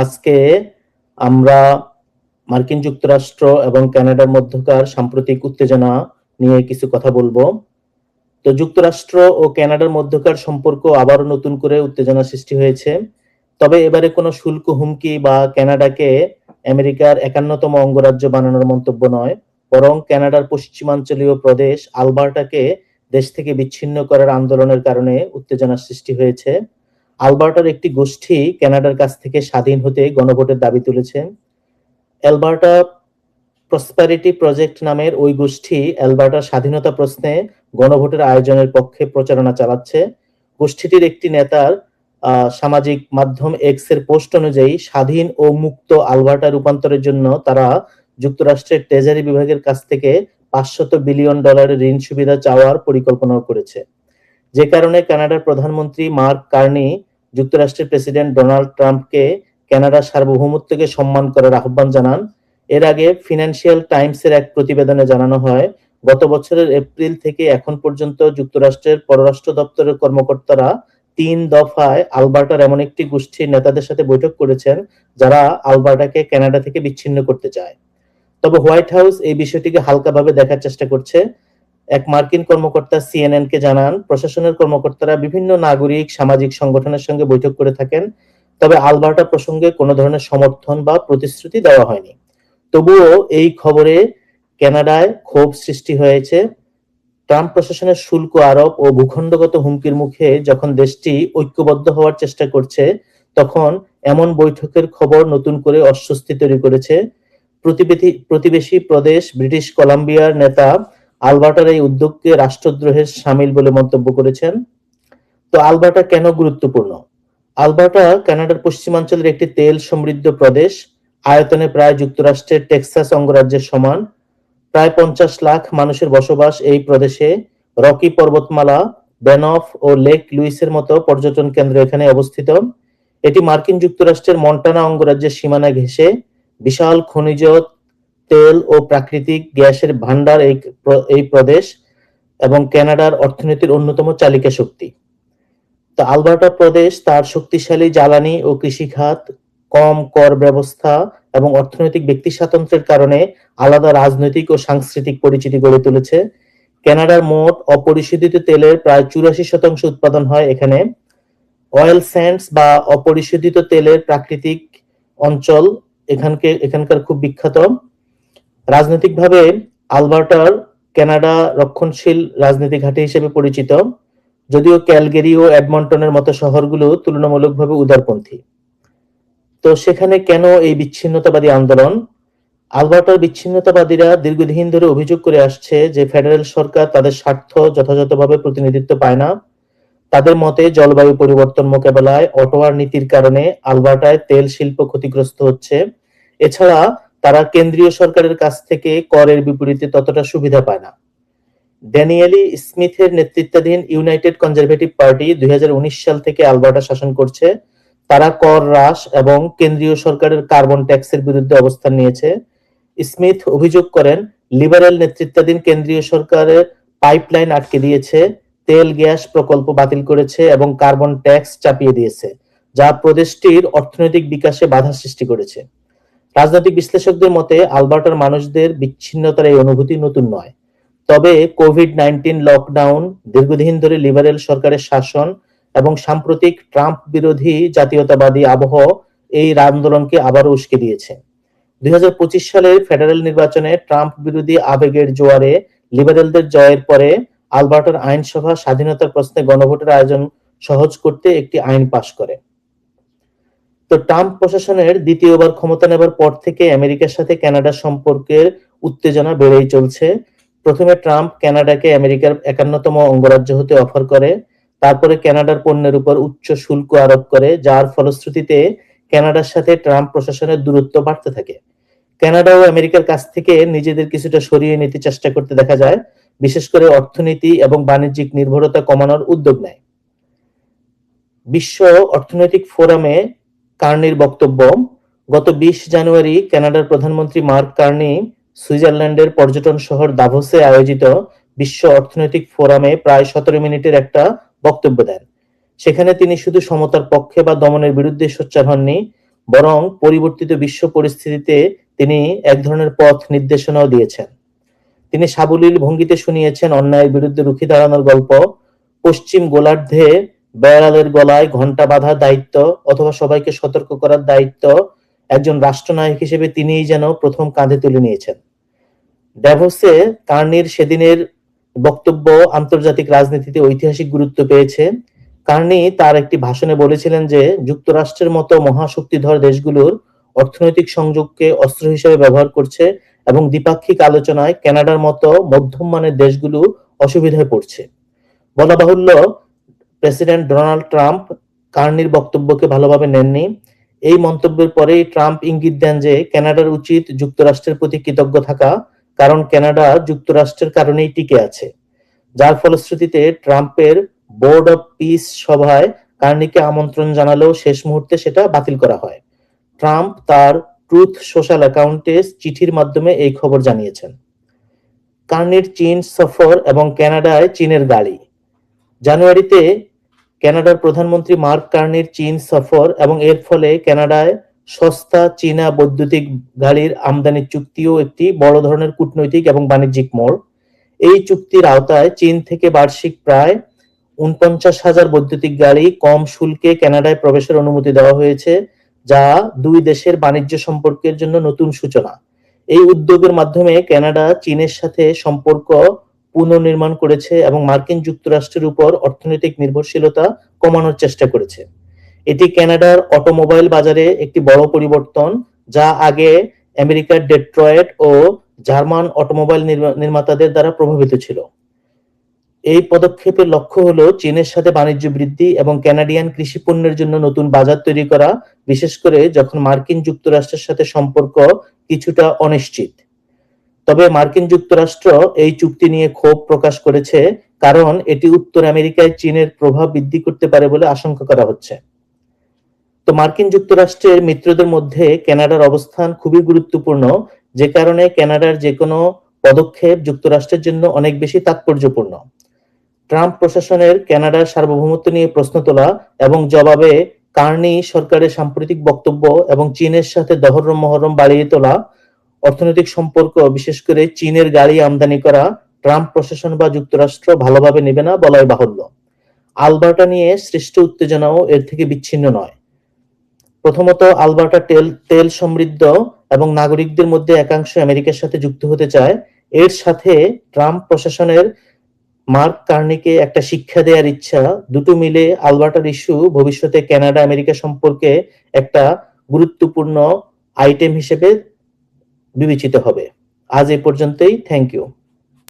আজকে আমরা মার্কিন যুক্তরাষ্ট্র এবং কানাডার মধ্যকার সাম্প্রতিক উত্তেজনা নিয়ে কিছু কথা বলব। তো যুক্তরাষ্ট্র ও কানাডার মধ্যকার সম্পর্ক আবারও নতুন করে উত্তেজনা সৃষ্টি হয়েছে। তবে এবারে কোনো শুল্ক হুমকি বা কানাডাকে আমেরিকার একান্নতম অঙ্গরাজ্য বানানোর মন্তব্য নয়, বরং কানাডার পশ্চিমাঞ্চলীয় প্রদেশ আলবার্টাকে দেশ থেকে বিচ্ছিন্ন করার আন্দোলনের কারণে উত্তেজনার সৃষ্টি হয়েছে। আলবার্টার একটি গোষ্ঠী কানাডার কাছ থেকে স্বাধীন হতে গণভোটের দাবি তুলেছে। অ্যালবার্টা প্রসপারিটি প্রজেক্ট নামের ওই গোষ্ঠী অ্যালবার্টার স্বাধীনতা প্রশ্নে গণভোটের আয়োজনের পক্ষে প্রচারণা চালাচ্ছে। গোষ্ঠীটির একটি নেতার সামাজিক মাধ্যম এক্সের পোস্ট অনুযায়ী স্বাধীন ও মুক্ত আলবার্টা রূপান্তরের জন্য তারা যুক্তরাষ্ট্রের ট্রেজারি বিভাগের কাছ থেকে পাঁচশত বিলিয়ন ডলারের ঋণ সুবিধা চাওয়ার পরিকল্পনা করেছে। যে কারণে কানাডার প্রধানমন্ত্রী মার্ক কার্নি যুক্তরাষ্ট্রের প্রেসিডেন্ট ডোনাল্ড ট্রাম্পকে কানাডার সার্বভৌমত্বকে সম্মান করার আহ্বান জানান। এর আগে ফিনান্সিয়াল টাইমসের এক প্রতিবেদনে জানানো হয়, গত বছরের এপ্রিল থেকে এখন পর্যন্ত যুক্তরাষ্ট্রের পররাষ্ট্র দপ্তরের কর্মকর্তারা তিন দফায় আলবার্টার এমন একটি গোষ্ঠীর নেতাদের সাথে বৈঠক করেছেন, যারা আলবার্টাকে কানাডা থেকে বিচ্ছিন্ন করতে চায়। তবে হোয়াইট হাউস এই বিষয়টিকে হালকাভাবে দেখার চেষ্টা করছে। এক মার্কিন কর্মকর্তা সিএনএন কে জানান, প্রশাসনের কর্মকর্তারা বিভিন্ন নাগরিক, সামাজিক সংগঠনের সঙ্গে বৈঠক করে থাকেন, তবে আলবার্টা প্রসঙ্গে কোনো ধরনের সমর্থন বা প্রতিশ্রুতি দেওয়া হয়নি। তবুও এই খবরে কানাডায় ক্ষোভ সৃষ্টি হয়েছে। ট্রাম্প প্রশাসনের শুল্ক আরোপ ও ভূখণ্ডগত হুমকির মুখে যখন দেশটি ঐক্যবদ্ধ হওয়ার চেষ্টা করছে, তখন এমন বৈঠকের খবর নতুন করে অস্বস্তি তৈরি করেছে। প্রতিবেশী প্রতিবেশী প্রদেশ ব্রিটিশ কলাম্বিয়ার নেতা আলবার্টার এই উদ্যোগকে রাষ্ট্রদ্রোহের সামিল বলে মন্তব্য করেছেন। তো আলবার্টা কেন গুরুত্বপূর্ণ? আলবার্টা কানাডার পশ্চিমাঞ্চলের একটি তেল সমৃদ্ধ প্রদেশ। আয়তনে প্রায় যুক্তরাষ্ট্রের টেক্সাস অঙ্গরাজ্যের সমান। প্রায় পঞ্চাশ লাখ মানুষের বসবাস এই প্রদেশে। রকি পর্বতমালা বেনফ ও লেক লুইসের মতো পর্যটন কেন্দ্র এখানে অবস্থিত। এটি মার্কিন যুক্তরাষ্ট্রের মন্টানা অঙ্গরাজ্যের সীমানা ঘেঁষে বিশাল খনিজ তেল ও প্রাকৃতিক গ্যাসের ভান্ডার এই প্রদেশ এবং কানাডার অর্থনীতির অন্যতম চালিকা শক্তি। তো আলবার্টা প্রদেশ তার শক্তিশালী জ্বালানি ও কৃষি খাত কম কর ব্যবস্থা এবং অর্থনৈতিক ব্যক্তি স্বাতন্ত্র্যের কারণে আলাদা রাজনৈতিক ও সাংস্কৃতিক পরিচিতি গড়ে তুলেছে। কানাডার মোট অপরিশোধিত তেলের প্রায় চুরাশি শতাংশ উৎপাদন হয় এখানে। অয়েল স্যান্ডস বা অপরিশোধিত তেলের প্রাকৃতিক অঞ্চল এখানকে, এখানকার খুব বিখ্যাত। রাজনৈতিকভাবে আলবার্টার কানাডা রক্ষণশীল রাজনীতি ঘাঁটি হিসেবে পরিচিত, যদিও ক্যালগেরি ও এডমন্টনের মতো শহরগুলো তুলনামূলকভাবে উদারপন্থী। তো সেখানে কেন এই বিচ্ছিন্নতাবাদী আন্দোলন? আলবার্টার বিচ্ছিন্নতাবাদীরা দীর্ঘদিন ধরে অভিযোগ করে আসছে যে ফেডারেল সরকার তাদের স্বার্থ যথাযথভাবে প্রতিনিধিত্ব পায় না। তাদের মতে জলবায়ু পরিবর্তন মোকাবেলায় অটোয়ার নীতির কারণে আলবার্টায় তেল শিল্প ক্ষতিগ্রস্ত হচ্ছে। এছাড়া তারা কেন্দ্রীয় সরকারের কাছ থেকে করের বিপরীতে ততটা সুবিধা পায় না। ড্যানিয়েলি স্মিথের নেতৃত্বাধীন ইউনাইটেড কনজারভেটিভ পার্টি দুই হাজার উনিশ সাল থেকে আলবার্টা শাসন করছে। তারা কর হ্রাস এবং কেন্দ্রীয় সরকারের কার্বন ট্যাক্সের বিরুদ্ধে অবস্থান নিয়েছে। স্মিথ অভিযোগ করেন, লিবারেল নেতৃত্বাধীন কেন্দ্রীয় সরকারের পাইপলাইন আটকে দিয়েছে, তেল গ্যাস প্রকল্প বাতিল করেছে এবং কার্বন ট্যাক্স চাপিয়ে দিয়েছে, যা প্রদেশটির অর্থনৈতিক বিকাশে বাধা সৃষ্টি করেছে। রাজনৈতিক বিশ্লেষকদের মতে, আলবার্টার মানুষদের বিচ্ছিন্নতার এই অনুভূতি নতুন নয়। তবে কোভিড নাইন্টিন লকডাউন, দীর্ঘদিন ধরে লিবারেল সরকারের শাসন এবং সাম্প্রতিক ট্রাম্প বিরোধী জাতীয়তাবাদী আবহ এই আন্দোলনকে আবারও উস্কে দিয়েছে। দুই হাজার পঁচিশ সালের ফেডারেল নির্বাচনে ট্রাম্প বিরোধী আবেগের জোয়ারে লিবারেলদের জয়ের পরে আলবার্টার আইনসভা স্বাধীনতার প্রশ্নে গণভোটের আয়োজন সহজ করতে একটি আইন পাশ করে। তো ট্রাম্প প্রশাসনের দ্বিতীয়বার ক্ষমতা নেবার পর থেকে আমেরিকার সাথে কানাডার সম্পর্কের উত্তেজনা বেড়েই চলছে। প্রথমে ট্রাম্প কানাডাকে আমেরিকার একান্নতম অঙ্গরাজ্য হতে অফার করে, তারপরে কানাডার পণ্যের উপর উচ্চ শুল্ক আরোপ করে, যার ফলশ্রুতিতে কানাডার সাথে ট্রাম্প প্রশাসনের দূরত্ব বাড়তে থাকে। কানাডা ও আমেরিকার কাছ থেকে নিজেদের কিছুটা সরিয়ে নিতে চেষ্টা করতে দেখা যায়, বিশেষ করে অর্থনীতি এবং বাণিজ্যিক নির্ভরতা কমানোর উদ্যোগ নেয়। বিশ্ব অর্থনৈতিক ফোরামে কার্নির বক্তব্য, গত বিশ জানুয়ারি কানাডার প্রধানমন্ত্রী মার্ক কার্নি সুইজারল্যান্ডের পর্যটন শহর দাভোসে আয়োজিত বিশ্ব অর্থনৈতিক ফোরামে প্রায় সতেরো মিনিটের একটা বক্তব্য দেন। সেখানে তিনি শুধু সমতার পক্ষে বা দমনের বিরুদ্ধে সোচ্চার হননি, বরং পরিবর্তিত বিশ্ব পরিস্থিতিতে তিনি এক ধরনের পথ নির্দেশনাও দিয়েছেন। তিনি সাবলীল ভঙ্গিতে শুনিয়েছেন অন্যায়ের বিরুদ্ধে রুখে দাঁড়ানোর গল্প, পশ্চিম গোলার্ধে বেড়ালের গলায় ঘণ্টা বাঁধার দায়িত্ব অথবা সবাইকে সতর্ক করার দায়িত্ব একজন রাষ্ট্রনায়ক হিসেবে তিনিই যেন প্রথম কাঁধে তুলে নিয়েছেন। ড্যাভোসে কার্নির সেদিনের বক্তব্য আন্তর্জাতিক রাজনীতিতে ঐতিহাসিক গুরুত্ব পেয়েছে। কার্নি তার একটি ভাষণে বলেছিলেন যে, যুক্তরাষ্ট্রের মতো মহাশক্তিধর দেশগুলোর অর্থনৈতিক সংযোগকে অস্ত্র হিসেবে ব্যবহার করছে এবং দ্বিপাক্ষিক আলোচনায় কানাডার মতো মধ্যম মানের দেশগুলো অসুবিধায় পড়ছে। বলা বাহুল্য প্রেসিডেন্ট ডোনাল্ড ট্রাম্প কার্নির বক্তব্যকে ভালোভাবে নেননি। এই মন্তব্যের পরেই ট্রাম্প ইঙ্গিত দেন যে কানাডার উচিত যুক্তরাষ্ট্রের প্রতি কৃতজ্ঞ থাকা, কারণ কানাডা যুক্তরাষ্ট্রের কারণেই টিকে আছে। যার ফলশ্রুতিতে ট্রাম্পের বোর্ড অফ পিস সভায় কার্নিকে আমন্ত্রণ জানালেও শেষ মুহূর্তে সেটা বাতিল করা হয়। ট্রাম্প তার ট্রুথ সোশ্যাল অ্যাকাউন্টে চিঠির মাধ্যমে এই খবর জানিয়েছেন। কার্নির চীন সফর এবং কানাডায় চীনের গাড়ি। জানুয়ারিতে কানাডার প্রধানমন্ত্রী মার্ক কার্নির চীন সফর এবং এর ফলে কানাডায় সস্তা চীনা বৈদ্যুতিক গাড়ির আমদানি চুক্তিও একটি বড় ধরনের কূটনৈতিক এবং বাণিজ্যিক মোড়। এই চুক্তির আওতায় চীন থেকে বার্ষিক প্রায় উনপঞ্চাশ হাজার বৈদ্যুতিক গাড়ি কম শুল্কে কানাডায় প্রবেশের অনুমতি দেওয়া হয়েছে, যা দুই দেশের বাণিজ্য সম্পর্কের জন্য নতুন সূচনা। এই উদ্যোগের মাধ্যমে কানাডা চীনের সাথে সম্পর্ক পুনর্নির্মাণ করেছে এবং মার্কিন যুক্তরাষ্ট্রের উপর অর্থনৈতিক নির্ভরশীলতা কমানোর চেষ্টা করেছে। এটি কানাডার অটোমোবাইল বাজারে একটি বড় পরিবর্তন, যা আগে আমেরিকার ডেট্রয়েট ও জার্মান অটোমোবাইল নির্মাতাদের দ্বারা প্রভাবিত ছিল। এই পদক্ষেপের লক্ষ্য হলো চীনের সাথে বাণিজ্য বৃদ্ধি এবং কানাডিয়ান কৃষি পণ্যের জন্য নতুন বাজার তৈরি করা, বিশেষ করে যখন মার্কিন যুক্তরাষ্ট্রের সাথে সম্পর্ক কিছুটা অনিশ্চিত। তবে মার্কিন যুক্তরাষ্ট্র এই চুক্তি নিয়ে ক্ষোভ প্রকাশ করেছে, কারণ এটি উত্তর আমেরিকায় চীনের প্রভাব বৃদ্ধি করতে পারে বলে আশঙ্কা করা হচ্ছে। তো মার্কিন যুক্তরাষ্ট্রের মিত্রদের মধ্যে কানাডার অবস্থান খুবই গুরুত্বপূর্ণ, যে কারণে কানাডার যে কোনো পদক্ষেপ যুক্তরাষ্ট্রের জন্য অনেক বেশি তাৎপর্যপূর্ণ। ট্রাম্প প্রশাসনের কানাডার সার্বভৌমত্ব নিয়ে প্রশ্ন তোলা এবং জবাবে কার্নি সরকারের সাম্প্রতিক বক্তব্য এবং চীনের সাথে দহরম মহরম বাড়িয়ে তোলা অর্থনৈতিক সম্পর্ক, বিশেষ করে চীনের গাড়ি আমদানি করা, ট্রাম্প প্রশাসন বা যুক্তরাষ্ট্র ভালোভাবে নেবে না বলাই বাহুল্য। আলবার্টা নিয়ে সৃষ্ট উত্তেজনাও এর থেকে বিচ্ছিন্ন নয়। প্রথমত, আলবার্টা তেল তেল সমৃদ্ধ এবং নাগরিকদের মধ্যে একাংশ আমেরিকার সাথে যুক্ত হতে চায়। এর সাথে ট্রাম্প প্রশাসনের মার্ক কার্নিকে একটা শিক্ষা দেওয়ার ইচ্ছা। দুটো মিলে আলবার্টার ইস্যু ভবিষ্যতে কানাডা আমেরিকা সম্পর্কে একটা গুরুত্বপূর্ণ আইটেম হিসেবে বিবেচিত হবে। আজ এ পর্যন্তই। Thank you